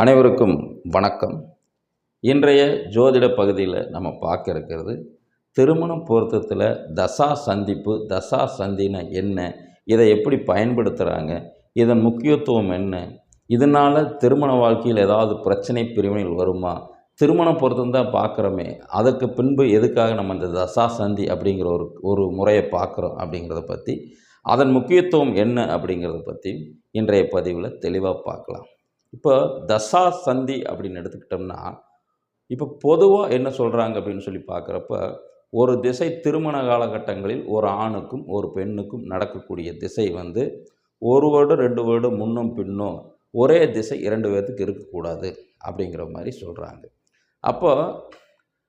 அனைவருக்கும் வணக்கம். இன்றைய ஜோதிட பகுதியில் நம்ம பார்க்க இருக்கிறது திருமணம் பொருத்தத்தில் தசா சந்திப்பு தசா சந்தினா என்ன இதை எப்படி பயன்படுத்துகிறாங்க இதன் முக்கியத்துவம் என்ன இதனால் திருமண வாழ்க்கையில் ஏதாவது பிரச்சனை பிரிவினைகள் வருமா திருமண பொருத்தம் தான் பார்க்குறோமே அதுக்கு பின்பு எதுக்காக நம்ம இந்த தசா சந்தி அப்படிங்கிற ஒரு ஒரு முறையை பார்க்குறோம் அப்படிங்கிறத பற்றி அதன் முக்கியத்துவம் என்ன அப்படிங்கிறத பற்றி இன்றைய பதிவில் தெளிவாக பார்க்கலாம். இப்போ தசா சந்தி அப்படின்னு எடுத்துக்கிட்டோம்னா இப்போ பொதுவாக என்ன சொல்கிறாங்க அப்படின்னு சொல்லி பார்க்குறப்ப ஒரு திசை திருமண காலகட்டங்களில் ஒரு ஆணுக்கும் ஒரு பெண்ணுக்கும் நடக்கக்கூடிய திசை வந்து ஒரு வருடம் ரெண்டு வருடம் முன்னும் பின்னும் ஒரே திசை இரண்டு பேர்த்துக்கு இருக்கக்கூடாது அப்படிங்கிற மாதிரி சொல்கிறாங்க அப்போ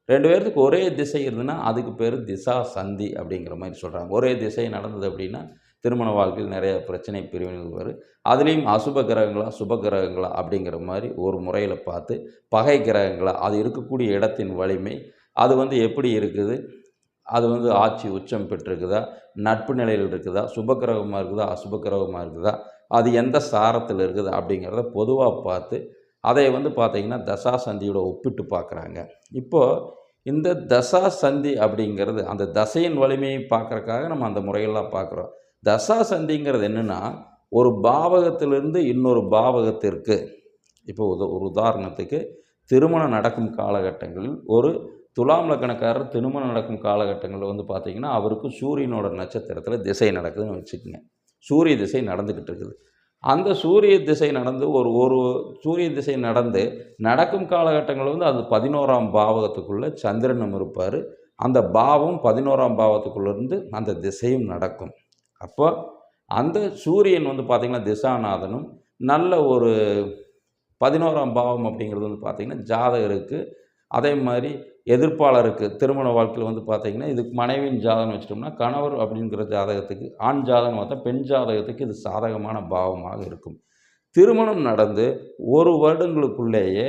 ரெண்டு பேர்த்துக்கு ஒரே திசை இருந்ததுன்னா அதுக்கு பேர் திசா சந்தி அப்படிங்கிற மாதிரி சொல்கிறாங்க ஒரே திசை நடந்தது அப்படின்னா திருமண வாழ்க்கையில் நிறைய பிரச்சனை பிரிவினைகள் வரும். அதுலேயும் அசுப கிரகங்களா சுப கிரகங்களா அப்படிங்கிற மாதிரி ஒரு முறையில் பார்த்து பகை கிரகங்களா அது இருக்கக்கூடிய இடத்தின் வலிமை அது வந்து எப்படி இருக்குது? அது வந்து ஆட்சி உச்சம் பெற்றிருக்குதா? நட்பு நிலையில் இருக்குதா? சுப கிரகமாக இருக்குதா? அசுப கிரகமாக இருக்குதா? அது எந்த சாரத்தில் இருக்குது அப்படிங்கிறத பொதுவாக பார்த்து அதை வந்து பார்த்திங்கன்னா தசா சந்தியோட ஒப்பிட்டு பார்க்குறாங்க. இப்போது இந்த தசா சந்தி அப்படிங்கிறது அந்த தசையின் வலிமையை பார்க்குறக்காக நம்ம அந்த முறையெல்லாம் பார்க்குறோம். தசா சந்திங்கிறது என்னென்னா ஒரு பாவகத்திலிருந்து இன்னொரு பாவகத்திற்கு. இப்போ உத ஒரு உதாரணத்துக்கு திருமணம் நடக்கும் காலகட்டங்களில் ஒரு துலாம் லக்கணக்காரர் திருமணம் நடக்கும் காலகட்டங்களில் வந்து பார்த்திங்கன்னா அவருக்கு சூரியனோட நட்சத்திரத்தில் திசை நடக்குதுன்னு வச்சுக்கோங்க. சூரிய திசை நடந்துக்கிட்டு இருக்குது. அந்த சூரிய திசை நடந்து ஒரு ஒரு சூரிய திசை நடந்து நடக்கும் காலகட்டங்களில் வந்து அது பதினோராம் பாவகத்துக்குள்ளே சந்திரனும் இருப்பார். அந்த பாவம் பதினோராம் பாவத்துக்குள்ளேருந்து அந்த திசையும் நடக்கும். அப்போ அந்த சூரியன் வந்து பார்த்திங்கன்னா திசாநாதனும் நல்ல ஒரு பதினோராம் பாவம் அப்படிங்கிறது வந்து பார்த்திங்கன்னா ஜாதகருக்கு அதே மாதிரி எதிர்ப்பாளருக்கு திருமண வாழ்க்கையில் வந்து பார்த்திங்கன்னா இதுக்கு மனைவியின் ஜாதகம் வச்சிட்டோம்னா கணவர் அப்படிங்கிற ஜாதகத்துக்கு ஆண் ஜாதகம் பார்த்தா பெண் ஜாதகத்துக்கு இது சாதகமான பாவமாக இருக்கும். திருமணம் நடந்து ஒரு வருடங்களுக்குள்ளேயே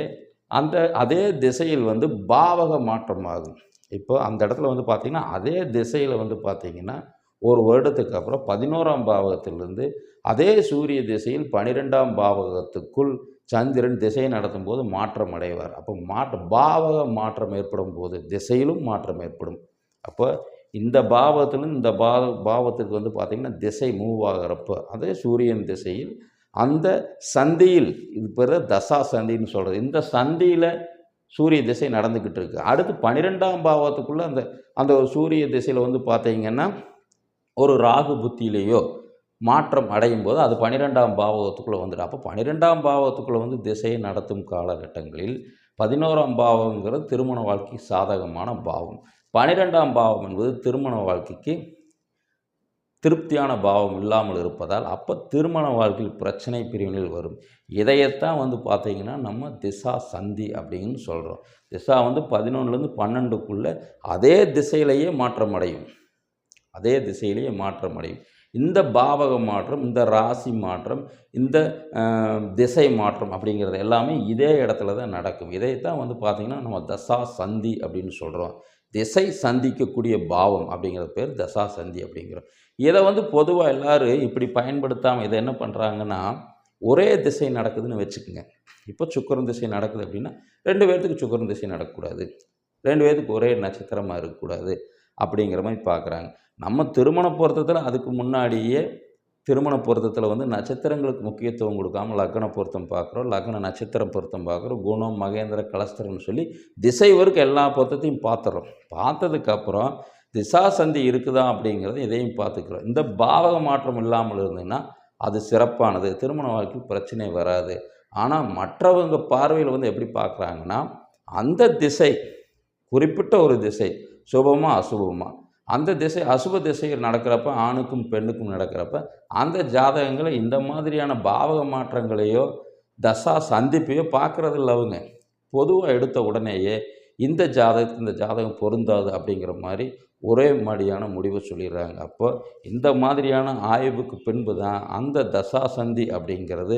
அந்த அதே திசையில் வந்து பாவக மாற்றமாகும். இப்போ அந்த இடத்துல வந்து பார்த்திங்கன்னா அதே திசையில் வந்து பார்த்திங்கன்னா ஒரு வருடத்துக்கு அப்புறம் பதினோராம் பாவகத்திலிருந்து அதே சூரிய திசையில் பனிரெண்டாம் பாவகத்துக்குள் சந்திரன் திசை நடத்தும் போது மாற்றம் அடைவார். அப்போ மாற்ற பாவக மாற்றம் ஏற்படும் போது திசையிலும் மாற்றம் ஏற்படும். அப்போ இந்த பாவத்திலும் இந்த பாவ பாவத்துக்கு வந்து பார்த்திங்கன்னா திசை மூவ் ஆகிறப்போ அதே சூரியன் திசையில் அந்த சந்தியில் இது பேர் தசா சந்தின்னு சொல்கிறது இந்த சந்தியில் சூரிய திசை நடந்துக்கிட்டு இருக்குது அடுத்து பன்னிரெண்டாம் பாவத்துக்குள்ளே அந்த அந்த சூரிய திசையில் வந்து பார்த்தீங்கன்னா ஒரு ராகு புத்தியிலேயோ மாற்றம் அடையும் போது அது பன்னிரெண்டாம் பாவகத்துக்குள்ளே வந்துடும். அப்போ பன்னிரெண்டாம் பாவத்துக்குள்ளே வந்து திசையை நடத்தும் காலகட்டங்களில் பதினோராம் பாவங்கிறது திருமண வாழ்க்கை சாதகமான பாவம். பன்னிரெண்டாம் பாவம் என்பது திருமண வாழ்க்கைக்கு திருப்தியான பாவம் இல்லாமல் இருப்பதால் அப்போ திருமண வாழ்க்கையில் பிரச்சனை பிரிவினில் வரும். இதையத்தான் வந்து பார்த்திங்கன்னா நம்ம திசா சந்தி அப்படின்னு சொல்கிறோம் திசா வந்து பதினொன்றுலேருந்து பன்னெண்டுக்குள்ளே அதே திசையிலேயே மாற்றம் அடையும். அதே திசையிலேயே மாற்றம் அடையும். இந்த பாவக மாற்றம் இந்த ராசி மாற்றம் இந்த திசை மாற்றம் அப்படிங்கிறது எல்லாமே இதே இடத்துல தான் நடக்கும். இதைத்தான் வந்து பார்த்திங்கன்னா நம்ம தசா சந்தி அப்படின்னு சொல்கிறோம் திசை சந்திக்கக்கூடிய பாவம் அப்படிங்கிற பேர் தசா சந்தி அப்படிங்கிறோம். இதை வந்து பொதுவாக எல்லோரும் இப்படி பயன்படுத்தாமல் இதை என்ன பண்ணுறாங்கன்னா ஒரே திசை நடக்குதுன்னு வச்சுக்கோங்க. இப்போ சுக்கரன் திசை நடக்குது அப்படின்னா ரெண்டு பேர்த்துக்கு சுக்கரன் திசை நடக்கக்கூடாது. ரெண்டு பேர்த்துக்கு ஒரே நட்சத்திரமாக இருக்கக்கூடாது. அப்படிங்கிற மாதிரி பார்க்குறாங்க. நம்ம திருமண பொருத்தத்தில் அதுக்கு முன்னாடியே திருமண பொருத்தத்தில் வந்து நட்சத்திரங்களுக்கு முக்கியத்துவம் கொடுக்காம லக்ன பொருத்தம் பார்க்குறோம் லக்ன நட்சத்திரம் பொருத்தம் பார்க்குறோம் குணம் மகேந்திர கலஸ்தரம்னு சொல்லி திசை வரைக்கும் எல்லா பொருத்தத்தையும் பார்த்துறோம். பார்த்ததுக்கப்புறம் திசா சந்தி இருக்குதா அப்படிங்கிறத இதையும் பார்த்துக்கிறோம். இந்த பாவக மாற்றம் இல்லாமல் இருந்ததுன்னா அது சிறப்பானது திருமண வாழ்க்கையில் பிரச்சனை வராது. ஆனால் மற்றவங்க பார்வையில் வந்து எப்படி பார்க்குறாங்கன்னா அந்த திசை குறிப்பிட்ட ஒரு திசை சுபமாக அசுபமாக அந்த திசை அசுப திசையில் நடக்கிறப்ப ஆணுக்கும் பெண்ணுக்கும் நடக்கிறப்ப அந்த ஜாதகங்களை இந்த மாதிரியான பாவக மாற்றங்களையோ தசா சந்திப்பையோ பார்க்குறது இல்லை அவங்க. பொதுவாக எடுத்த உடனேயே இந்த ஜாதகத்துக்கு இந்த ஜாதகம் பொருந்தாது அப்படிங்கிற மாதிரி ஒரே மாதிரியான முடிவை சொல்லிடுறாங்க. அப்போ இந்த மாதிரியான ஆய்வுக்கு பின்பு தான் அந்த தசா சந்தி அப்படிங்கிறது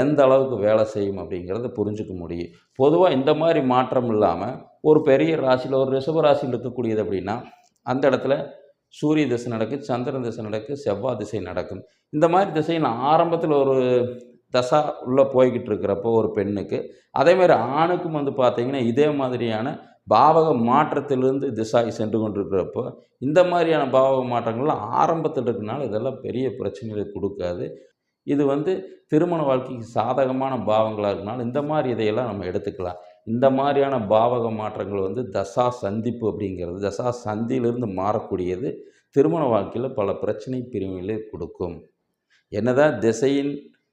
எந்த அளவுக்கு வேலை செய்யும் அப்படிங்கிறத புரிஞ்சுக்க முடியும். பொதுவாக இந்த மாதிரி மாற்றம் இல்லாமல் ஒரு பெரிய ராசியில் ஒரு ரிஷப ராசியில் இருக்கக்கூடியது அப்படின்னா அந்த இடத்துல சூரிய திசை நடக்கு சந்திரன் திசை நடக்கு செவ்வாய் திசை நடக்கும். இந்த மாதிரி திசையில் ஆரம்பத்தில் ஒரு தசா உள்ளே போய்கிட்டு இருக்கிறப்போ ஒரு பெண்ணுக்கு அதேமாதிரி ஆணுக்கும் வந்து பார்த்திங்கன்னா இதே மாதிரியான பாவக மாற்றத்திலிருந்து திசை சென்று கொண்டிருக்கிறப்போ இந்த மாதிரியான பாவக மாற்றங்கள்லாம் ஆரம்பத்தில் இருக்கனால இதெல்லாம் பெரிய பிரச்சனைகளை கொடுக்காது. இது வந்து திருமண வாழ்க்கைக்கு சாதகமான பாவங்களாக இருக்கனால இந்த மாதிரி இதையெல்லாம் நம்ம எடுத்துக்கலாம். இந்த மாதிரியான பாவக மாற்றங்கள் வந்து தசா சந்திப்பு அப்படிங்கிறது தசா சந்தியிலிருந்து மாறக்கூடியது திருமண வாழ்க்கையில் பல பிரச்சனை பிரிவுகளை கொடுக்கும். என்னதான் திசையின்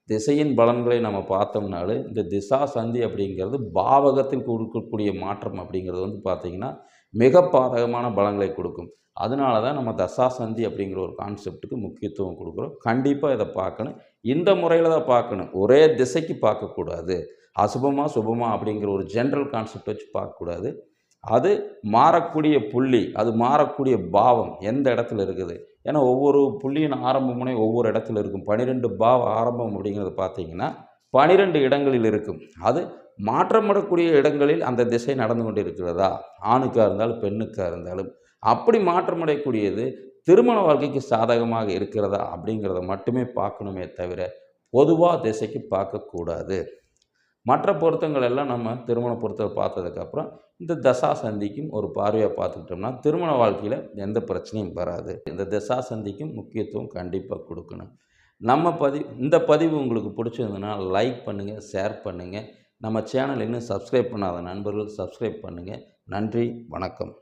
திசையின் பலன்களை நம்ம பார்த்தோம்னாலும் இந்த திசா சந்தி அப்படிங்கிறது பாவகத்தில் கொடுக்கக்கூடிய மாற்றம் அப்படிங்கிறது வந்து பார்த்திங்கன்னா மிக பாதகமான பலன்களை கொடுக்கும். அதனால தான் நம்ம தசா சந்தி அப்படிங்கிற ஒரு கான்செப்ட்டுக்கு முக்கியத்துவம் கொடுக்குறோம். கண்டிப்பாக இதை பார்க்கணும். இந்த முறையில் தான் பார்க்கணும். ஒரே திசைக்கு பார்க்கக்கூடாது. அசுபமா சுபமா அப்படிங்கிற ஒரு ஜென்ரல் கான்செப்ட் வச்சு பார்க்கக்கூடாது. அது மாறக்கூடிய புள்ளி அது மாறக்கூடிய பாவம் எந்த இடத்துல இருக்குது? ஏன்னா ஒவ்வொரு புள்ளியின் ஆரம்ப முனை ஒவ்வொரு இடத்துல இருக்கும். பனிரெண்டு பாவ ஆரம்பம் அப்படிங்கிறது பார்த்தீங்கன்னா பனிரெண்டு இடங்களில் இருக்கும். அது மாற்றப்படக்கூடிய இடங்களில் அந்த திசை நடந்து கொண்டு இருக்கிறதா ஆணுக்காக இருந்தாலும் பெண்ணுக்காக இருந்தாலும். அப்படி மாற்றமடையக்கூடியது திருமண வாழ்க்கைக்கு சாதகமாக இருக்கிறதா அப்படிங்கிறத மட்டுமே பார்க்கணுமே தவிர பொதுவாக திசைக்கு பார்க்கக்கூடாது. மற்ற பொருத்தங்கள் எல்லாம் நம்ம திருமண பொருத்தத்தை பார்த்ததுக்கப்புறம் இந்த தசா சந்திக்கும் ஒரு பார்வையாக பார்த்துக்கிட்டோம்னா திருமண வாழ்க்கையில் எந்த பிரச்சனையும் வராது. இந்த தசா சந்திக்கும் முக்கியத்துவம் கண்டிப்பாக கொடுக்கணும். நம்ம பதிவு இந்த பதிவு உங்களுக்கு பிடிச்சிருந்ததுன்னா லைக் பண்ணுங்கள் ஷேர் பண்ணுங்கள் நம்ம சேனல் இன்னும் சப்ஸ்கிரைப் பண்ணாத நண்பர்கள் சப்ஸ்கிரைப் பண்ணுங்கள் நன்றி வணக்கம்.